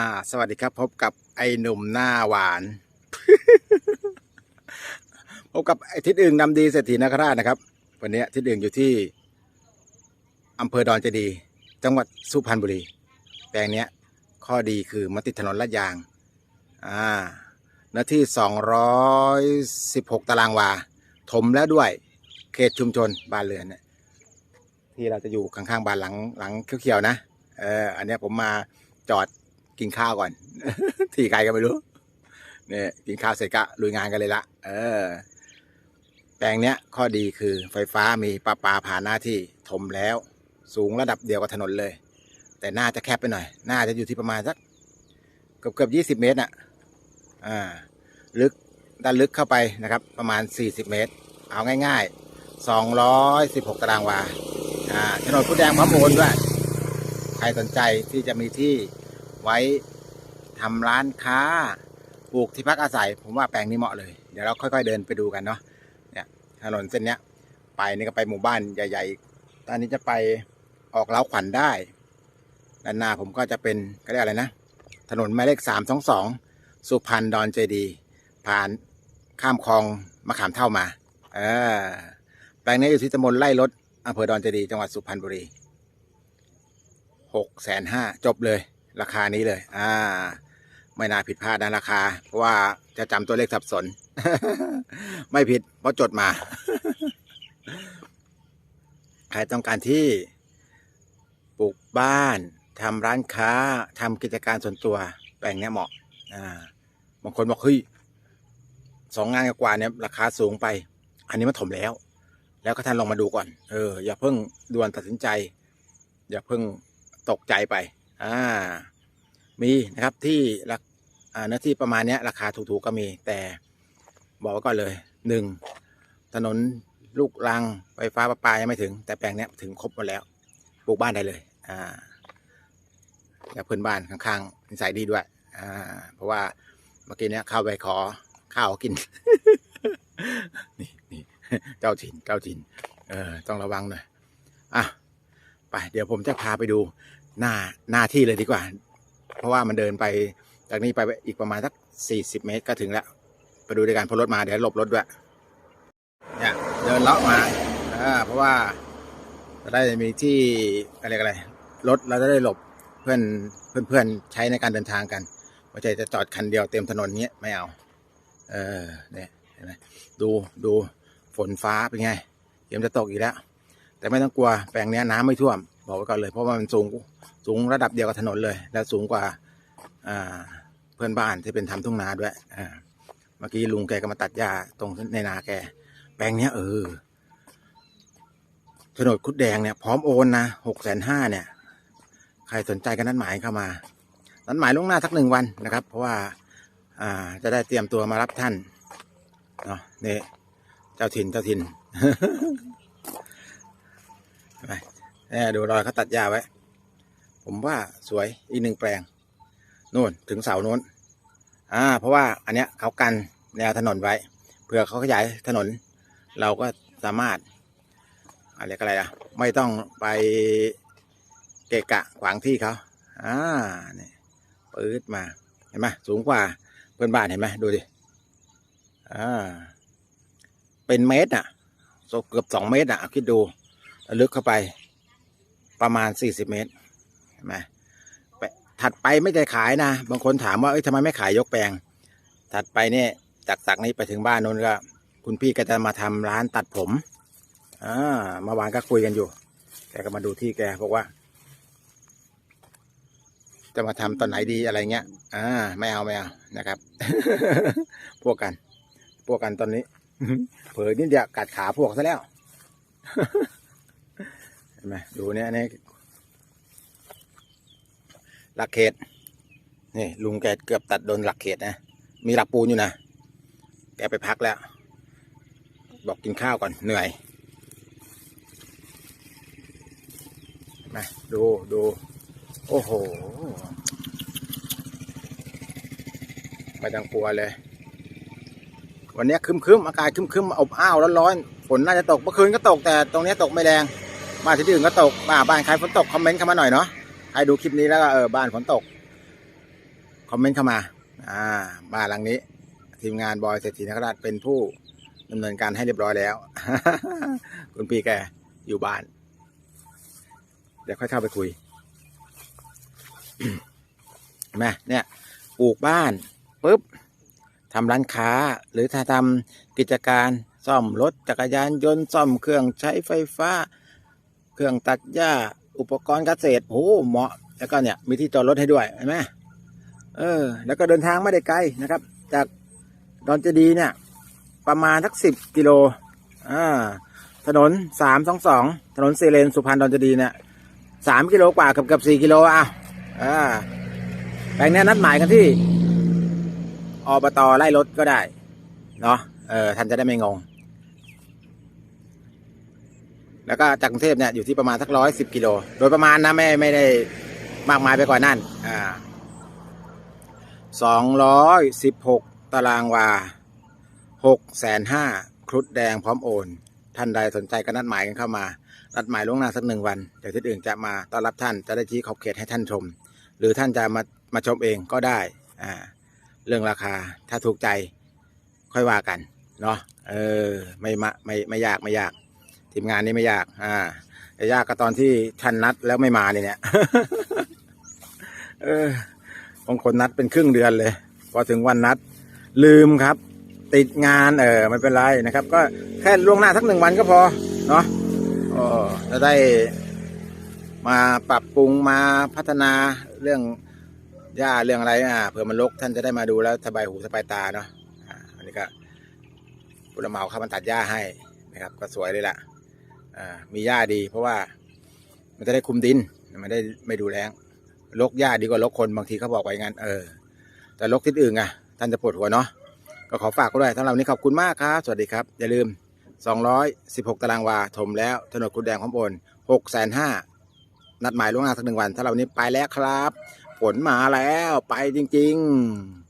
อ่า สวัสดีครับ พบกับไอ้หนุ่มหน้าหวาน พบกับไอ้ทิศอึ่งนำดีเศรษฐีนคราชนะครับ วันนี้ทิศอึ่งอยู่ที่อำเภอดอนเจดี จังหวัดสุพรรณบุรี แปลงเนี้ย ข้อดีคือมันติดถนนลาดยาง อ่าเนื้อที่ 216 ตารางวา ถมแล้วด้วย เขตชุมชนบ้านเรือนเนี่ยที่เราจะอยู่ข้างๆบ้านหลังหลังเขียวๆนะ เออ อันเนี้ยผมมาจอด กินข้าวก่อน ที่ไกลก็ไม่รู้ เนี่ยกินข้าวเสร็จก็ลุยงานกันเลยละ เออ แปลงเนี้ยข้อดีคือไฟฟ้ามีประปลาผ่านหน้าที่ถมแล้ว สูงระดับเดียวกับถนนเลย แต่น่าจะแคบไปหน่อย น่าจะอยู่ที่ประมาณสักเกือบเกือบยี่สิบเมตรน่ะ อ่า ลึกด้านลึกเข้าไปนะครับ ประมาณสี่สิบเมตร เอาง่ายๆสองร้อยสิบหกตารางวา อ่าถนนพุดแดงพร้อมโอนด้วยใครสนใจที่จะมีที่ ไว้ทำร้านค้าปลูกที่พักอาศัย ผมว่าแปลงนี้เหมาะเลย เดี๋ยวเราค่อย ๆเดินไปดูกันเนาะเนี่ยถนนเส้นเนี้ย ไปนี่ก็ไปหมู่บ้านใหญ่ ๆ ตอนนี้จะไปออกเล้าขวัญได้ด้านหน้าผมก็จะเป็นก็เรียกอะไรนะ ถนนหมายเลขสามสองสองสุพรรณดอนเจดี ผ่านข้ามคลองมะขามเท่ามา เออแปลงนี้อยู่ที่ตำบลไร่รถอำเภอดอนเจดี จังหวัดสุพรรณบุรีหกแสนห้าจบเลย ราคานี้เลย อ่า ไม่น่าผิดพลาดนะราคา เพราะว่าจะจำตัวเลขสับสน ไม่ผิด เพราะจดมา ใครต้องการที่ปลูกบ้านทำร้านค้าทำกิจการส่วนตัวแปลงเนี้ยเหมาะ อ่า บางคนบอกเฮ้ยสองงานกว่าเนี่ยราคาสูงไป อันนี้มันถมแล้ว แล้วก็ท่านลองมาดูก่อน เออ อย่าเพิ่งด่วนตัดสินใจ อย่าเพิ่งตกใจไป อ่ามีนะครับที่ราอ่าเนื้อที่ประมาณเนี้ยราคาถูกๆก็มีแต่บอกไว้ก่อนเลยหนึ่งถนนลูกรังไฟฟ้าประปายังไม่ถึง แต่แปลงเนี้ยถึงครบหมดแล้วปลูกบ้านได้เลยอ่าแล้วเพื่อนบ้านข้างๆนิสัยดีด้วยอ่าเพราะว่าเมื่อกี้เนี้ยเข้าไปขอข้าวกินนี่นี่เจ้าถิ่นเจ้าถิ่นเออต้องระวังหน่อยอะไปเดี๋ยวผมจะพาไปดู หน้าหน้าที่เลยดีกว่า เพราะว่ามันเดินไปจากนี้ไปอีกประมาณสักสี่สิบเมตรก็ถึงแล้วไปดูด้วยกันพอรถมาเดี๋ยวหลบรถด้วยเนี่ยเดินเลาะมาอ่าเพราะว่าจะได้มีที่อะไรยกอะไรรถเราจะได้หลบเพื่อนเพื่อนเพื่อนใช้ในการเดินทางกันไม่ใช่จะจอดคันเดียวเต็มถนนเงี้ยไม่เอา เออเนี่ยเห็นไหมดูดูฝนฟ้าเป็นไงเตรียมจะตกอีกแล้ว แต่ไม่ต้องกลัวแปลงนี้น้ำไม่ท่วม บอกไว้ก่อนเลย เพราะว่ามันสูงสูงระดับเดียวกับถนนเลย แล้วสูงกว่าเพื่อนบ้านที่เป็นทำทุ่งนาด้วยเมื่อกี้ลุงแกก็มาตัดหญ้าตรงในนาแก แปลงเนี้ยเออโฉนคุดแดงเนี่ยพร้อมโอนนะหกแสนห้าเนี่ย ใครสนใจกันนัดหมายเข้ามา นัดหมายล่วงหน้าสักหนึ่งวันนะครับ เพราะว่าอ่าจะได้เตรียมตัวมารับท่านเนาะนี่เจ้าถิ่นเจ้าถิ่นไป ดูรอยเขาตัดหญ้าไว้ ผมว่าสวยอีกหนึ่งแปลงนู่นถึงเสาโน้น อ่า เพราะว่าอันเนี้ยเขากันแนวถนนไว้เผื่อเขาขยายถนน เราก็สามารถอะไรก็อะไรอะไม่ต้องไปเกะกะขวางที่เขาอ่าเนี่ยปื๊ดมาเห็นไหมสูงกว่าเพื่อนบ้านเห็นไหมดูดิอ่าเป็นเมตรอะเกือบสองเมตรอะคิดดูลึกเข้าไป ประมาณสี่สิบเมตรเห็นไหมถัดไปไม่ได้ขายนะ บางคนถามว่าเอ้ยทำไมไม่ขายยกแปลง ถัดไปเนี่ยจากจากนี้ไปถึงบ้านนู้นก็ คุณพี่ก็จะมาทำร้านตัดผมอ่าเมื่อวานก็คุยกันอยู่ แกก็มาดูที่แกบอกว่า จะมาทำตอนไหนดีอะไรเงี้ยอ่าไม่เอาไม่เอานะครับ พวกกัน พวกกันตอนนี้ เผยนิดเดียวกัดขาพวกซะแล้ว ไหมดูเนี่ยนี่หลักเขตนี่ลุงแกเกือบตัดโดนหลักเขตนะมีหลักปูนอยู่นะแกไปพักแล้ว บอกกินข้าวก่อนเหนื่อยนไหมาดูดูโอ้โหไม่ต้องกลัวเลย วันนี้ครึมๆอากาศครึมๆอบอ้าวร้อนๆฝนน่าจะตกเมื่อคืนก็ตกแต่ตรงนี้ตกไม่แรง บ้านที่อื่นก็ตกบ้านบ้านใครฝนตกคอมเมนต์เข้ามาหน่อยเนาะใครดูคลิปนี้แล้วก็เออบ้านฝนตกคอมเมนต์เข้ามาอ่าบ้านหลังนี้ ทีมงานบอยเศรษฐีนคราชเป็นผู้ดำเนินการให้เรียบร้อยแล้ว คุณปีแกอยู่บ้าน เดี๋ยวค่อยเข้าไปคุยเห็นไหมเนี่ยปลูกบ้านปุ๊บทำร้านค้า หรือถ้าทำกิจการซ่อมรถจักรยานยนต์ซ่อมเครื่องใช้ไฟฟ้า เครื่องตัดหญ้า อุปกรณ์เกษตรโอ้เหมาะ แล้วก็เนี่ยมีที่จอดรถให้ด้วยเห็นไหมเออ แล้วก็เดินทางไม่ได้ไกลนะครับ จากดอนเจดีเนี่ย ประมาณทักสิบกิโลอ่าถนนสามสองสองถนนเซเลนสุพรรณดอนเจดีเนี่ยสามกิโลกว่าเกับกับสี่กิโลอะอ่าแปลงนี้นัดหมายกันที่อบตไล่รถก็ได้ เนาะเออท่านจะได้ไม่งง แล้วก็จากกรุงเทพเนี่ยอยู่ที่ประมาณสักร้อยสิบกิโล โดยประมาณนะไม่ไม่ได้มากมายไปกว่านั่นอ่าสองร้อยสิบหกตารางวาหกแสนห้าครุฑแดงพร้อมโอน ท่านใดสนใจก็นัดหมายกันเข้ามา นัดหมายล่วงหน้าสักหนึ่งวัน เดี๋ยวที่อื่นจะมาต้อนรับท่านจะได้ชี้ขอบเขตให้ท่านชม หรือท่านจะมามาชมเองก็ได้อ่าเรื่องราคาถ้าถูกใจค่อยว่ากันเนาะเออไม่มาไม่ไม่ยากไม่ยาก ทีมงานนี้ไม่ยาก อ่าแต่ยากก็ตอนที่ท่านนัดแล้วไม่มาเนี่ยเนี่ยเออบางคนนัดเป็นครึ่งเดือนเลย พอถึงวันนัด ลืมครับ ติดงานเออไม่เป็นไรนะครับ ก็แค่ล่วงหน้าสักหนึ่งวันก็พอ เนาะออจะได้มาปรับปรุงมาพัฒนาเรื่องหญ้าเรื่องอะไรอ่าเผื่อมันรกท่านจะได้มาดูแล้วสบายหูสบายตาเนาะอ่าอันนี้ก็ผู้รับเหมาเข้ามาตัดหญ้าให้นะครับ ก็สวยเลยล่ะ มีหญ้าดี เพราะว่ามันจะได้คุมดินมันได้ไม่ดูแรงลกหญ้าดีกว่าลกคนบางทีเขาบอกไว้งั้นเออ แต่ลกที่อื่นอะ ท่านจะปวดหัวเนาะก็ขอฝากก็ด้วยสำหรับวันนี้ขอบคุณมากครับ สวัสดีครับ อย่าลืม 216 ตารางวาถมแล้วถนนคุณแดงพร้อมโอน6แสนห้านัดหมายล่วงหน้าสักหนึ่งวัน ถ้าเรานี้ไปแล้วครับฝนมาแล้วไปจริง ๆ